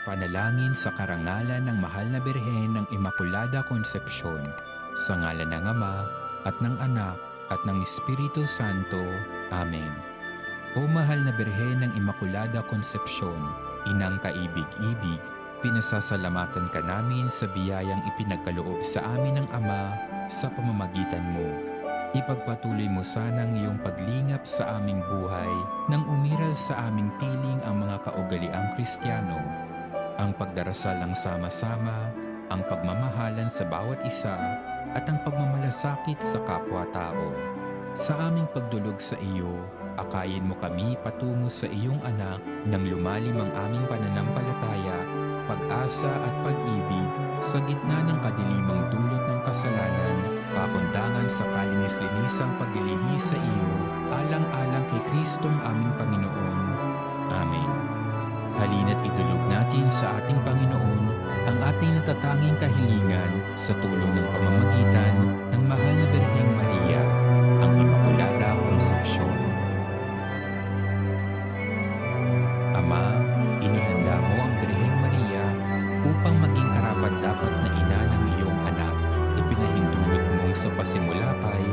Panalangin sa karangalan ng mahal na Birhen ng Immaculada Concepcion, sa ngalan ng Ama at ng Anak at ng Espiritu Santo. Amen. O mahal na Birhen ng Immaculada Concepcion, inang kaibig-ibig, pinasasalamatan ka namin sa biyayang ipinagkaloob sa amin ng Ama sa pamamagitan mo. Ipagpatuloy mo sanang iyong paglingap sa aming buhay nang umiral sa aming piling ang mga kaugaliang Kristiyano ang pagdarasal ng sama-sama, ang pagmamahalan sa bawat isa, at ang pagmamalasakit sa kapwa-tao. Sa aming pagdulog sa iyo, akayin mo kami patungo sa iyong anak nang lumalim ang aming pananampalataya, pag-asa at pag-ibig sa gitna ng kadilimang dulot ng kasalanan, pakundangan sa kalinis-linisang paglilihi sa iyo, alang-alang kay Kristong aming natin sa ating Panginoon ang ating natatanging kahilingan sa tulong ng pamamagitan ng mahal na Birheng Maria, ang Immaculada Concepcion. Ama, inihanda mo ang Birheng Maria upang maging karapat-dapat na ina ng iyong anak. Ipinahintulot mong sa pasimulapay,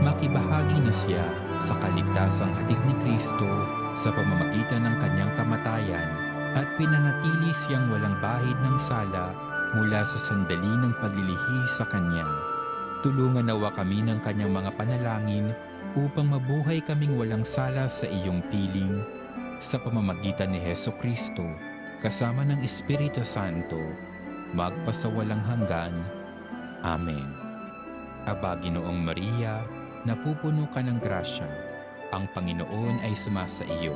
makibahagi na siya sa kaligtasang hatid ni Kristo sa pamamagitan ng kanyang kamatayan at pinanatili siyang walang bahid ng sala mula sa sandali ng paglilihi sa kanya. Tulungan nawa kami ng kanyang mga panalangin upang mabuhay kaming walang sala sa iyong piling sa pamamagitan ni Heso Kristo kasama ng Espiritu Santo magpasawalang hanggan. Amen. Aba Ginoong Maria, napupuno ka ng grasya. Ang Panginoon ay sumasa iyo.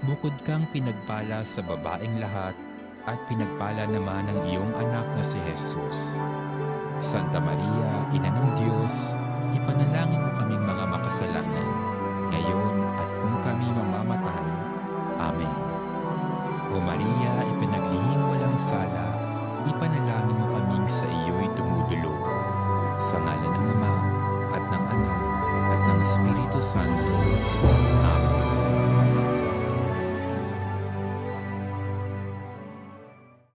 Bukod kang pinagpala sa babaeng lahat at pinagpala naman ang iyong anak na si Jesus. Santa Maria, Ina ng Diyos, ipanalangin mo kaming mga makasalanan, ngayon at kung kami mamamatay. Amen. O Maria, ipinaglihing walang sala, ipanalangin mo kaming sa iyo'y tumudulo. Sa ngalan ng Ama, at ng Anak, at ng Espiritu Santo. Amen.